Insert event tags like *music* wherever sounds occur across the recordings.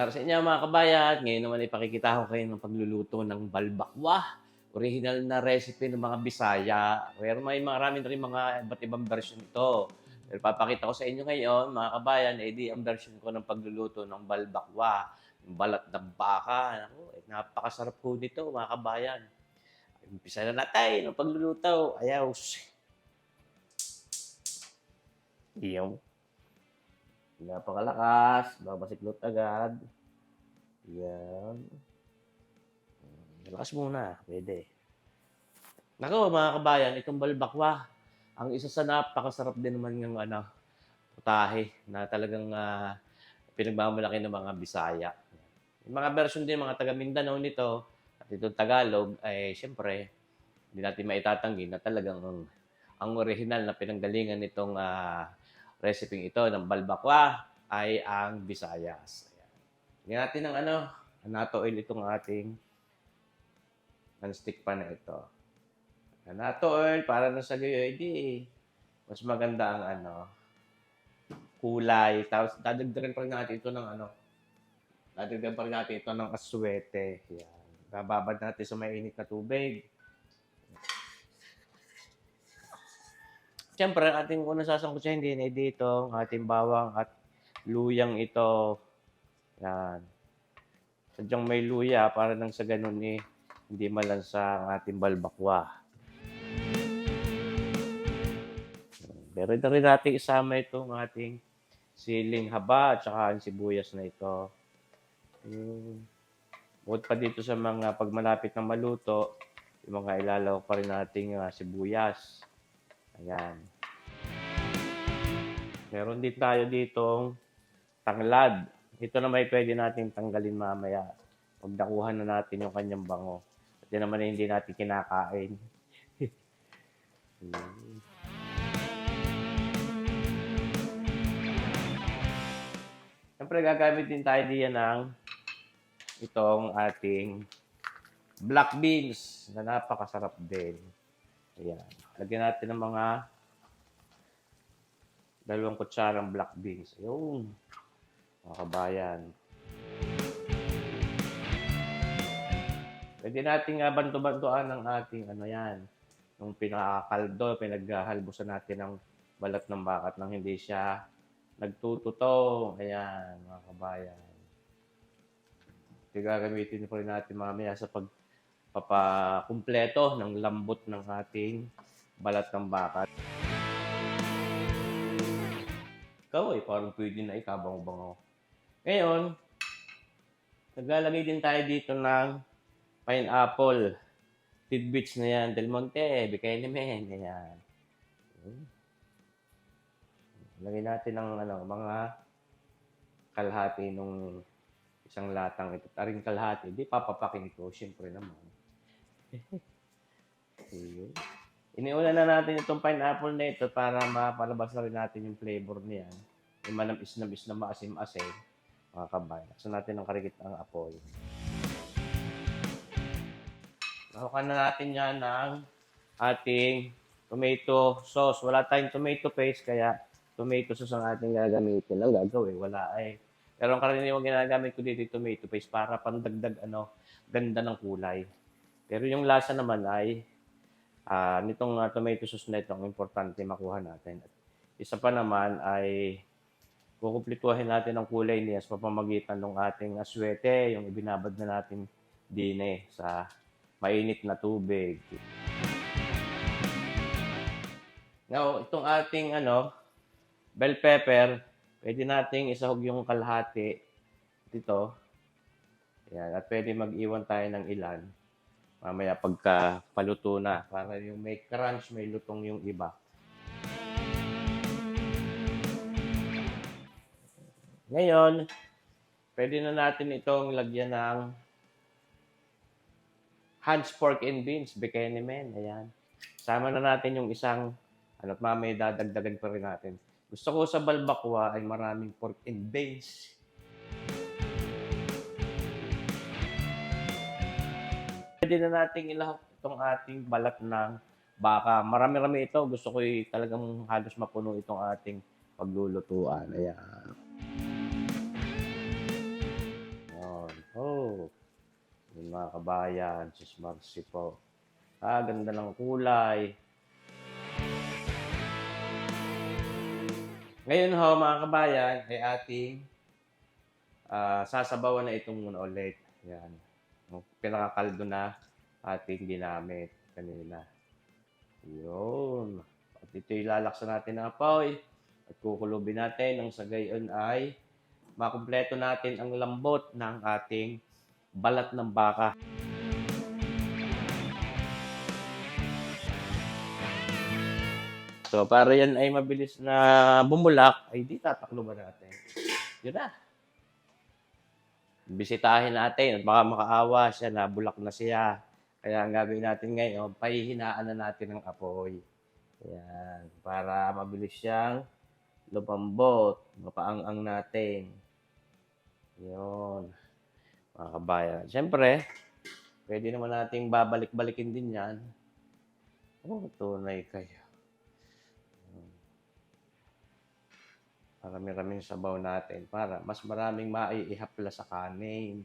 araw sa inyo mga kabayan. Ngayon naman ipakikita ko kayo ng pagluluto ng balbakwa. Original na recipe ng mga Bisaya. Pero may maraming rin mga iba't ibang version ito. Pero papakita ko sa inyo ngayon, mga kabayan, eh di ang version ko ng pagluluto ng balbakwa. Yung balat ng baka. Naku, eh, napakasarap po nito, mga kabayan. Umpisa na natin ang pagluluto. Ayaw. Iyaw. Napakalakas. Babasiklot agad. Yan. Malakas muna. Pwede. Nako, mga kabayan, itong balbakwa, ang isa sa napakasarap din naman ng ano, putahe na talagang ah, pinagmamalaki ng mga Bisaya. Yung mga version din, mga taga Mindanao nito, at itong Tagalog, ay siyempre, hindi natin maitatanggi na talagang ang, ang original na pinanggalingan nitong ah, recipe ito ng balbakwa ay ang Visayas. Ayan. Lagyan natin ng ano, nato oil itong ating non-stick pan na ito. Nato oil para na sa gayo, hindi mas maganda ang ano, kulay. Tapos dadagdagan pa rin natin ito ng ano, dadagdagan pa rin natin ito ng aswete. Yan. Bababad natin sa mainit na tubig. Siyempre, ating unang sasangkutsahin din ay dito, ang ating bawang at luyang ito. Yan. Sadyang may luya para nang sa ganun eh, hindi malansa ang ating balbakwa. Pero ito rin natin isama itong ating siling haba at saka ang sibuyas na ito. Yung, bukod pa dito sa mga pag malapit na maluto, yung mga ilalaw pa rin nating uh, sibuyas. Ayan. Meron din tayo ditong tanglad. Ito na may pwede natin tanggalin mamaya. Pag nakuha na natin yung kanyang bango. Yun naman ay hindi natin kinakain. *laughs* Siyempre, gagamit din tayo diyan ng itong ating black beans na napakasarap din. Ayan. Lagyan natin ng mga dalawang kutsarang black beans. Ayun. Mga kabayan. Pwede nating uh, banto-bantuan ng ating ano yan. Yung pinakakaldo, pinaghalbusan natin ng balat ng bakat nang hindi siya nagtututo. Ayan, mga kabayan. Gagamitin pa rin natin mamaya sa pag papakumpleto ng lambot ng ating balat ng bakat. Ikaw ay parang pwede na ikabang-bango. Ngayon, naglalagay din tayo dito ng pineapple. Tidbits na yan. Del Monte, Bicaynemen. Ayan. Lagay natin ng ano, mga kalahati nung isang latang ito. Taring kalahati. Di papapakin ito. Siyempre naman. *laughs* Ayun. Iniuna na natin itong pineapple na ito para mapalabas na rin natin yung flavor niyan. Yung manamis-namis na maasim-asim. Mga kabay. Laksan natin ng karikit ang apoy. Nakuha na natin yan ng ating tomato sauce. Wala tayong tomato paste, kaya tomato sauce ang ating gagamitin. Ang gagawin, wala ay. Pero ang karaniwang ginagamit ko dito tomato paste para pandagdag ano, ganda ng kulay. Pero yung lasa naman ay ah nitong uh, tomato sauce na ito, ang importante makuha natin. At isa pa naman ay kukumplituhin natin ang kulay niya sa pamamagitan ng ating aswete, yung ibinabad na natin din eh, sa mainit na tubig. Now, itong ating ano, bell pepper, pwede nating isahog yung kalahati dito. Yan, at pwede mag-iwan tayo ng ilan. Mamaya pagka paluto na, para yung may crunch, may lutong yung iba. Ngayon, pwede na natin itong lagyan ng Hans Pork and Beans, Bikini Ayan. Sama na natin yung isang, ano, mamaya dadagdagan pa rin natin. Gusto ko sa balbakwa ay maraming pork and beans. Pwede na nating ilahok itong ating balat ng baka. Marami-rami ito. Gusto ko talagang halos mapuno itong ating paglulutuan. Ayan. Yun. Oh. Yung mga kabayan, sis po. Ah, ganda ng kulay. Ngayon ho, mga kabayan, ay ating ah, sasabawan na itong muna ulit. Yan. Pinakakaldo na ating ginamit kanina. Yun. At ito ilalaksan natin ng apoy at kukulubin natin nang sa gayon ay makumpleto natin ang lambot ng ating balat ng baka. So, para yan ay mabilis na bumulak, ay di tatakluban natin. Yun na. Bisitahin natin at baka makaawa siya na bulak na siya. Kaya ang gagawin natin ngayon, pahihinaan na natin ang apoy. Ayan, para mabilis siyang lumambot, mapaang-ang natin. Yun. Mga kabayan. Siyempre, pwede naman nating babalik-balikin din yan. Oh, tunay kayo. Marami-raming sabaw natin para mas maraming maiihapla sa kanin.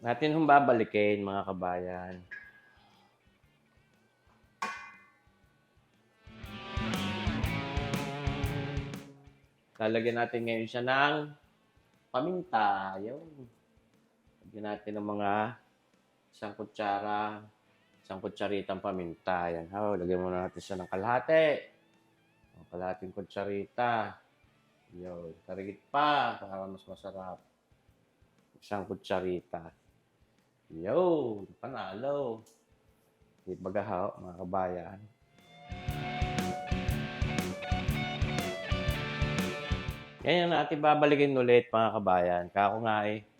Natin hong babalikin mga kabayan. Lalagyan natin ngayon siya ng paminta. Yun. Lagyan natin ng mga isang kutsara, isang kutsaritang paminta. Yan. Oh, lagyan muna natin siya ng kalahati. O, kalahating kutsarita. Yun. Karigit pa para mas masarap. Isang kutsarita. Yo, panalo. Di bagahaw, mga kabayan. Ngayon natin babalikin ulit mga kabayan. Kako nga eh,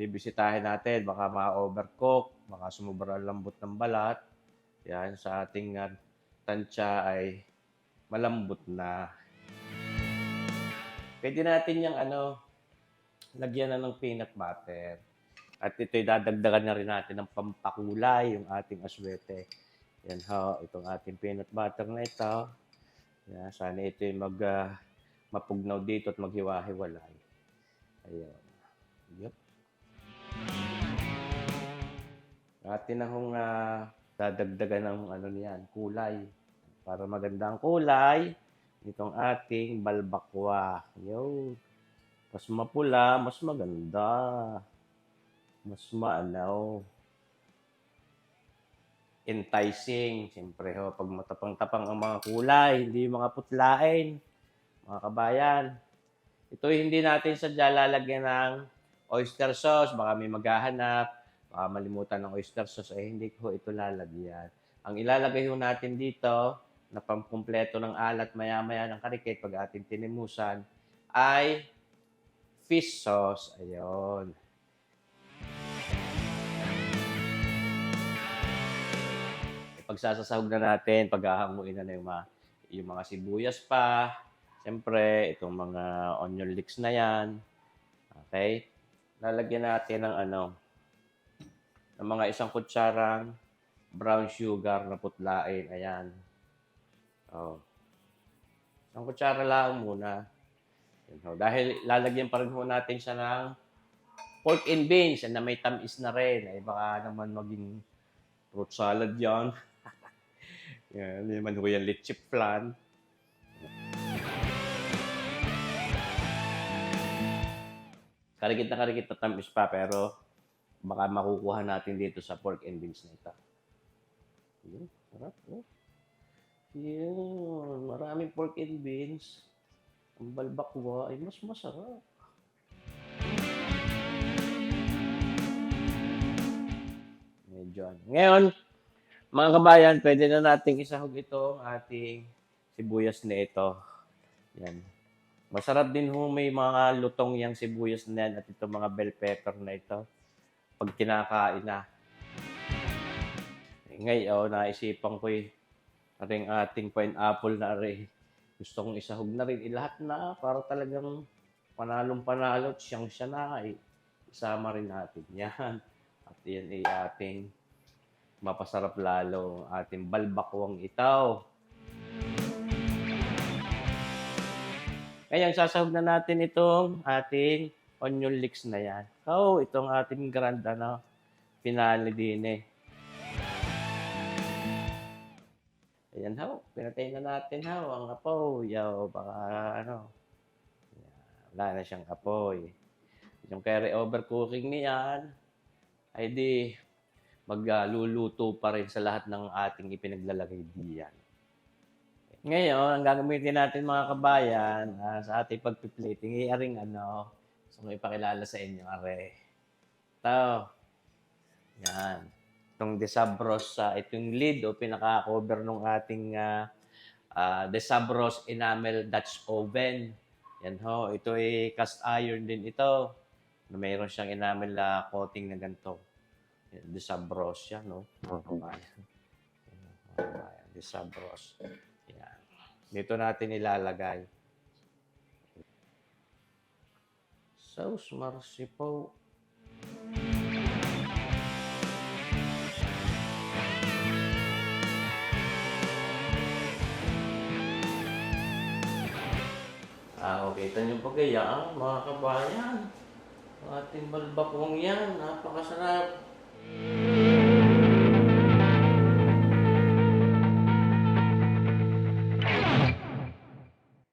bibisitahin natin. Baka ma-overcook, baka sumubra ang lambot ng balat. Yan, sa ating uh, tansya ay malambot na. Pwede natin yung ano, lagyan na ng peanut butter. At ito'y dadagdagan na rin natin ng pampakulay, yung ating aswete. Yan ho, itong ating peanut butter na ito. Yan, sana ito'y mag, ah, mapugnaw dito at maghiwa-hiwalay. Ayun. Yup. Atin na hong ah, dadagdagan ng ano niyan, kulay. Para maganda ang kulay, itong ating balbakwa. Yo. Mas mapula, mas maganda. Mas maanaw. Enticing. Siyempre ho, pag matapang-tapang ang mga kulay, hindi mga putlain mga kabayan. Ito hindi natin sadya lalagyan ng oyster sauce. Baka may maghahanap. Baka malimutan ng oyster sauce. Eh, hindi ko ito lalagyan. Ang ilalagay ho natin dito, na pamkumpleto ng alat maya-maya ng karikit pag ating tinimusan, ay fish sauce. Ayun. Pagsasasahog na natin, paghahanguin na na yung mga, yung mga sibuyas pa, Siyempre, itong mga onion leeks na yan. Okay? Lalagyan natin ng ano, ng mga isang kutsarang brown sugar na putlain. Ayan. Oh. Isang kutsara lang muna. Yan, oh. Dahil lalagyan pa rin natin siya ng pork and beans na may tamis na rin. Ay baka naman maging fruit salad yan. *laughs* yan, hindi naman ho yan leche flan. karikit na karikit na tamis pa pero baka makukuha natin dito sa pork and beans na ito. Yun, sarap. Oh. Yun, maraming pork and beans. Ang balbakwa ay mas masarap. Medyo ano. Ngayon, mga kabayan, pwede na nating isahog ito ating sibuyas na ito. Yan. Masarap din ho may mga lutong yang sibuyas na yan at ito mga bell pepper na ito pag kinakain na. Eh, ngayon, naisipan ko eh, ring ating pineapple na rin. Gusto kong isahog na rin. Eh, lahat na para talagang panalong panalo siyang siya na eh. Isama rin natin *laughs* yan. At yan ay ating mapasarap lalo ating balbakwang itaw. Ngayon, sasahog na natin itong ating onion leeks na yan. Oh, itong ating grand ano, finale din eh. Ayan ho, pinatay na natin ho, ang apoy. Yaw, baka ano, wala na siyang apoy. Yung carry over cooking niyan, ay di magluluto pa rin sa lahat ng ating ipinaglalagay diyan. Ngayon, ang gagamitin natin mga kabayan ah, sa ating pagpiplating, i-aring ano, gusto ko ipakilala sa inyo, are. Ito. Yan. Itong Desabros, sa itong lid o pinaka-cover ng ating ah, ah, Desabros enamel Dutch oven. Yan ho, ito ay cast iron din ito. Na mayroon siyang enamel na coating na ganito. Yan, Desabros yan, no? Kabayan. Yan, mga kabayan, Desabros. Yan. Dito natin ilalagay. Sauce marsipo. Ah, okay. Ito yung pagkayaan, mga kabayan. Ating balbakong yan. Napakasarap.